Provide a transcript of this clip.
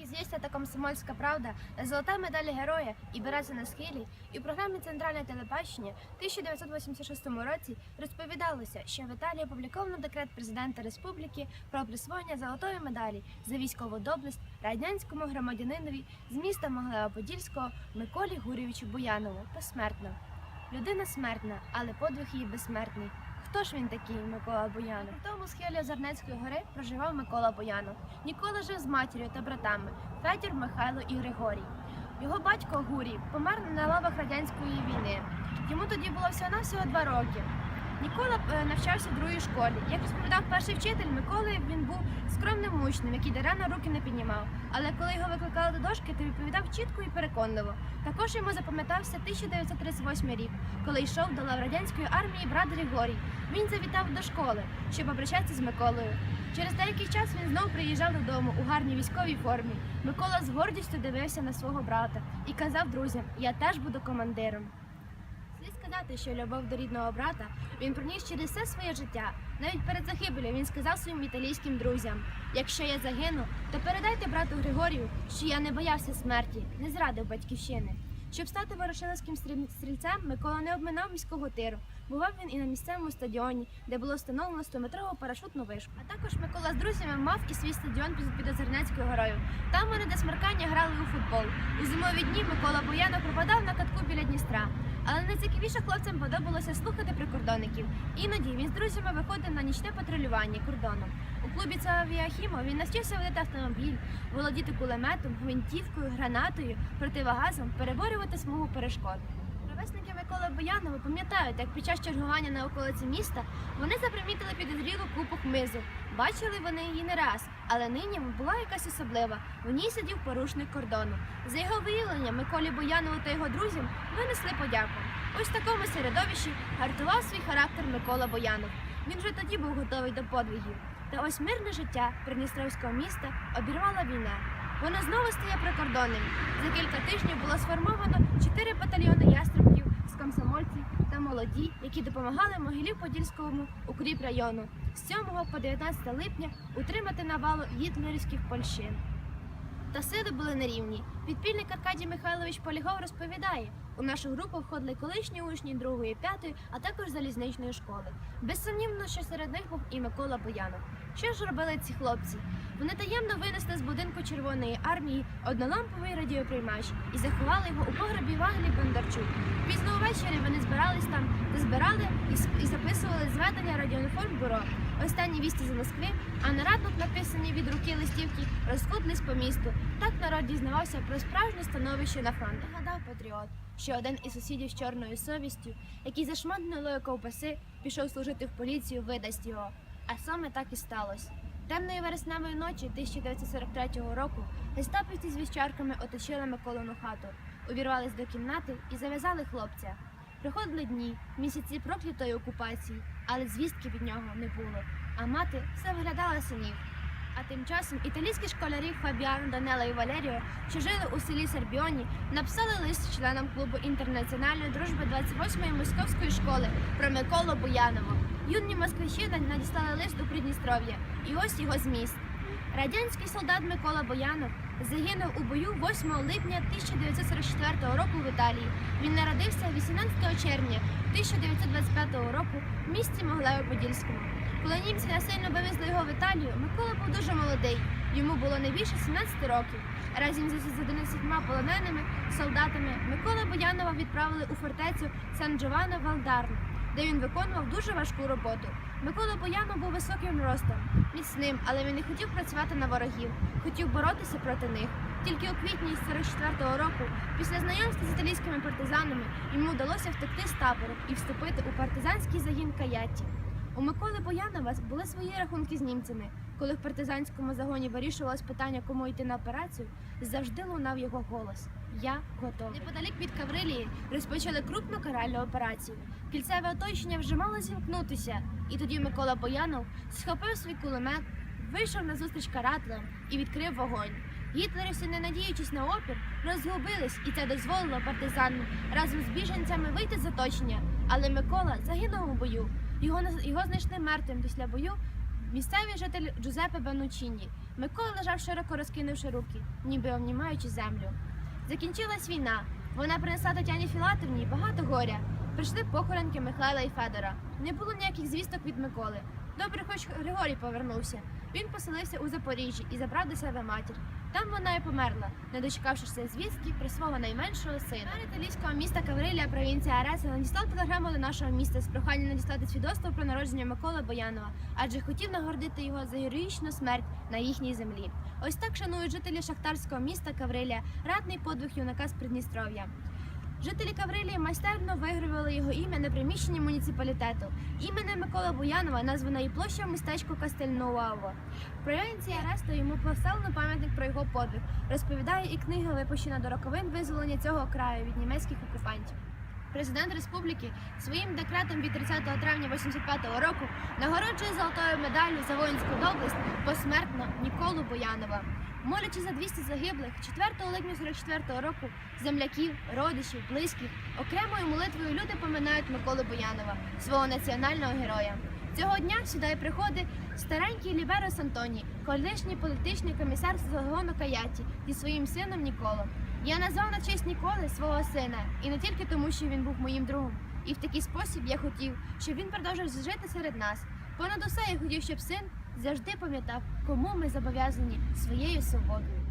«Известия» Комсомольська правда, золота медаль героя і береза на схилі, і в програмі Центральне телебачення в 1986 році розповідалося, що в Італії опубліковано декрет президента республіки про присвоєння золотої медалі за військову доблесть радянському громадянинові з міста Могилева-Подільського Миколі Гурєвичу Буянову посмертно. Людина смертна, але подвиг її безсмертний. Хто ж він такий, Микола Боянов? На тому схилі Озернецької гори проживав Микола Боянов. Ніколи жив з матір'ю та братами Федір, Михайло і Григорій. Його батько Гурій помер на лавах радянської війни. Йому тоді було всього-навсього два роки. Нікола е, навчався в другій школі. Як розповідав перший вчитель, Миколи він був скромним учнем, який даремно руки не піднімав. Але коли його викликали до дошки, то відповідав чітко і переконливо. Також йому запам'ятався 1938 рік, коли йшов до лав радянської армії брат Григорій. Він завітав до школи, щоб попрощатися з Миколою. Через деякий час він знову приїжджав додому у гарній військовій формі. Микола з гордістю дивився на свого брата і казав друзям: Я теж буду командиром. Сказати, що любов до рідного брата він проніс через все своє життя. Навіть перед загибелю він сказав своїм італійським друзям: якщо я загину, то передайте брату Григорію, що я не боявся смерті, не зрадив батьківщини. Щоб стати ворошиловським стріль- стрільцем, Микола не обминав міського тиру. Бував він і на місцевому стадіоні, де було встановлено 100-метрову парашутну вишку. А також Микола з друзями мав і свій стадіон під, під Озернецькою горою. Там вони до смеркання грали у футбол. У зимові дні Микола Боянов пропадав на катку біля Дністра. Але найцікавіше хлопцям подобалося слухати прикордонників. Іноді він з друзями виходив на нічне патрулювання кордоном. У клубі Цавіахімо він навчився водити автомобіль, володіти кулеметом, гвинтівкою, гранатою, противогазом, переборювати смугу перешкод. Ровесники Миколи Боянова пам'ятають, як під час чергування на околиці міста вони запримітили підозрілу купу хмизу. Бачили вони її не раз, але нині була якась особлива. У ній сидів порушник кордону. За його виявлення Миколі Боянову та його друзям винесли подяку. Ось в такому середовищі гартував свій характер Микола Боянов. Він вже тоді був готовий до подвигів. Та ось мирне життя Придністровського міста обірвала війна. Воно знову стає прикордонним. За кілька тижнів було сформовано чотири батальйони ястребків з комсомольців та молоді, які допомагали Могилів-Подільському укріп району з 7 по 19 липня утримати навалу гітлерівських польщин. Та сили були нерівні. Підпільник Аркадій Михайлович Полігов розповідає, у нашу групу входили колишні учні другої, п'ятої, а також залізничної школи. Безсумнівно, що серед них був і Микола Боянов. Що ж робили ці хлопці? Вони таємно винесли з будинку Червоної армії одноламповий радіоприймач і заховали його у погребі Ваглі Бондарчук. Пізно увечері вони збирали і, записували зведення радіоінформбюро. Останні вісті з Москви, а на радник, написані від руки листівки, розходились по місту. Так народ дізнавався про справжнє становище на фронті. Гадав патріот, що один із сусідів з чорною совістю, який за шмат ковбаси пішов служити в поліцію, видасть його. А саме так і сталося. Темної вересневої ночі 1943 року гестапівці з віщарками оточили Миколину хату, увірвались до кімнати і зав'язали хлопця. Приходили дні, місяці проклятої окупації, але звістки від нього не було. А мати все виглядала синів. А тим часом італійські школярі Фабіано, Данела і Валеріо, що жили у селі Сербіоні, написали лист членам клубу інтернаціональної дружби 28-ї московської школи про Миколу Буянова. Юні москвичі надіслали лист у Придністров'я, і ось його зміст. Радянський солдат Микола Боянов загинув у бою 8 липня 1944 року в Італії. Він народився 18 червня 1925 року в місті Могилево-Подільському. Коли німці насильно вивезли його в Італію, Микола був дуже молодий. Йому було не більше 17 років. Разом з 11 полоненими солдатами Микола Боянова відправили у фортецю Сан-Джованно Валдарно, де він виконував дуже важку роботу. Микола Боянов був високим ростом, міцним, але він не хотів працювати на ворогів, хотів боротися проти них. Тільки у квітні 44-го року, після знайомства з італійськими партизанами, йому вдалося втекти з табору і вступити у партизанський загін Каятті. У Миколи Боянова були свої рахунки з німцями. Коли в партизанському загоні вирішувалось питання, кому йти на операцію, завжди лунав його голос: Я готовий. Неподалік від Каврилії розпочали крупну каральну операцію. Кільцеве оточення вже мало зімкнутися, і тоді Микола Боянов схопив свій кулемет, вийшов на зустріч карателям і відкрив вогонь. Гітлерівці, не надіючись на опір, розгубились, і це дозволило партизанам разом з біженцями вийти з оточення. Але Микола загинув у бою. Його, його знайшли мертвим після бою місцевий житель Джузепе Банучіні. Микола лежав широко розкинувши руки, ніби обнімаючи землю. Закінчилась війна. Вона принесла Тетяні Філатовні багато горя. Прийшли похоронки Михайла і Федора. Не було ніяких звісток від Миколи. Добре, хоч Григорій повернувся. Він поселився у Запоріжжі і забрав до себе матір. Там вона і померла, не дочекавшися звістки про свого найменшого сина. Мер італійського міста Каврилія, провінція Ареса, надіслав телеграму до нашого міста з проханням надіслати свідоцтво про народження Миколи Боянова, адже хотів нагордити його за героїчну смерть на їхній землі. Ось так шанують жителі шахтарського міста Каврилія, радний подвиг юнака з Придністров'я. Жителі Каврилії майстерно вигравили його ім'я на приміщенні муніципалітету. Іменем Миколи Буянова названа і площа містечко Кастельнуаво. В провінції Аресто йому поставлено пам'ятник про його подвиг. Розповідає і книга, випущена до роковин визволення цього краю від німецьких окупантів. Президент республіки своїм декретом від 30 травня 85 року нагороджує золотою медаллю за воїнську доблесть посмертно Ніколу Боянова. Молячи за 200 загиблих, 4 липня 44 року земляків, родичів, близьких, окремою молитвою люди поминають Миколу Боянова, свого національного героя. Цього дня сюди приходить старенький Ліберо Сантоні, колишній політичний комісар загону Каяті зі своїм сином Ніколом. Я назвав на честь Ніколи свого сина, і не тільки тому, що він був моїм другом. І в такий спосіб я хотів, щоб він продовжив жити серед нас. Понад усе я хотів, щоб син завжди пам'ятав, кому ми зобов'язані своєю свободою.